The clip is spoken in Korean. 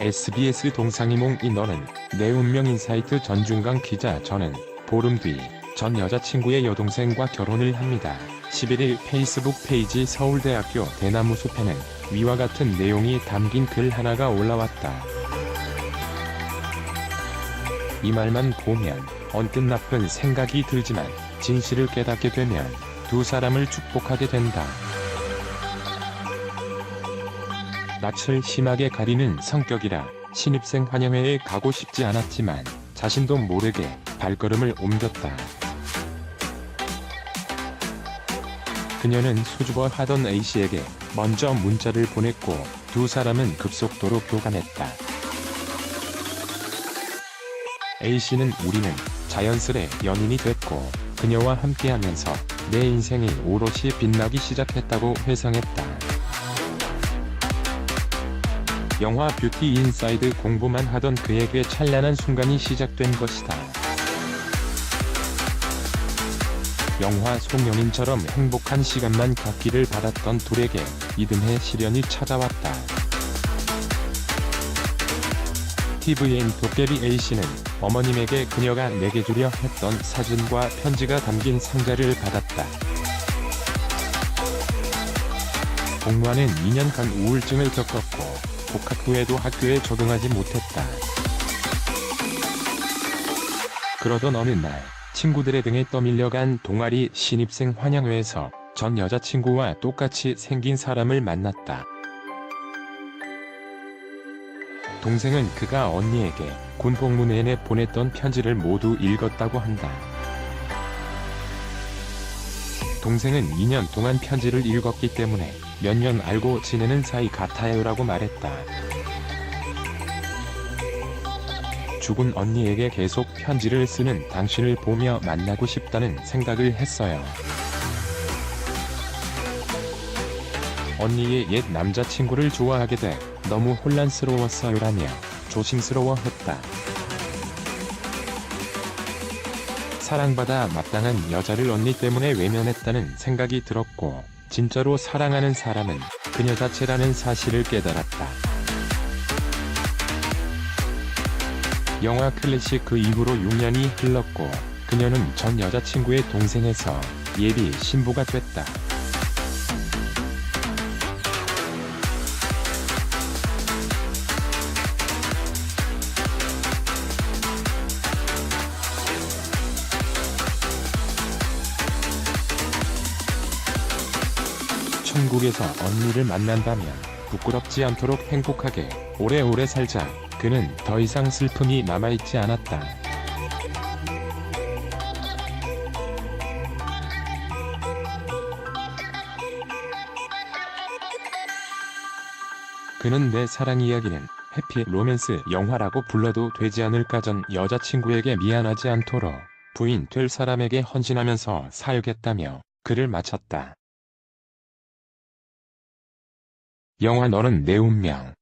SBS 동상이몽 인너는 내 운명 인사이트 전중강 기자 저는 보름 뒤 전 여자친구의 여동생과 결혼을 합니다. 11일 페이스북 페이지 서울대학교 대나무 숲에는 위와 같은 내용이 담긴 글 하나가 올라왔다. 이 말만 보면 언뜻 나쁜 생각이 들지만 진실을 깨닫게 되면 두 사람을 축복하게 된다. 낯을 심하게 가리는 성격이라 신입생 환영회에 가고 싶지 않았지만 자신도 모르게 발걸음을 옮겼다. 그녀는 수줍어 하던 A씨에게 먼저 문자를 보냈고 두 사람은 급속도로 교감했다. A씨는 우리는 자연스레 연인이 됐고 그녀와 함께하면서 내 인생이 오롯이 빛나기 시작했다고 회상했다. 영화 뷰티 인사이드 공부만 하던 그에게 찬란한 순간이 시작된 것이다. 영화 송영인처럼 행복한 시간만 갖기를 바랐던 둘에게 이듬해 시련이 찾아왔다. TVN 도깨비 A씨는 어머님에게 그녀가 내게 주려 했던 사진과 편지가 담긴 상자를 받았다. 공무원은 2년간 우울증을 겪었고 복학 후에도 학교에 적응하지 못했다. 그러던 어느 날 친구들의 등에 떠밀려간 동아리 신입생 환영회에서 전 여자친구와 똑같이 생긴 사람을 만났다. 동생은 그가 언니에게 군 복무 내내 보냈던 편지를 모두 읽었다고 한다. 동생은 2년 동안 편지를 읽었기 때문에 몇 년 알고 지내는 사이 같아요라고 말했다. 죽은 언니에게 계속 편지를 쓰는 당신을 보며 만나고 싶다는 생각을 했어요. 언니의 옛 남자친구를 좋아하게 돼 너무 혼란스러웠어요라며 조심스러워했다. 사랑받아 마땅한 여자를 언니 때문에 외면했다는 생각이 들었고 진짜로 사랑하는 사람은 그녀 자체라는 사실을 깨달았다. 영화 클래식 그 이후로 6년이 흘렀고 그녀는 전 여자친구의 동생에서 예비 신부가 됐다. 천국에서 언니를 만난다면 부끄럽지 않도록 행복하게 오래오래 살자. 그는 더 이상 슬픔이 남아있지 않았다. 그는 내 사랑 이야기는 해피 로맨스 영화라고 불러도 되지 않을까 전 여자친구에게 미안하지 않도록 부인 될 사람에게 헌신하면서 살겠다며 글을 마쳤다. 영화 너는 내 운명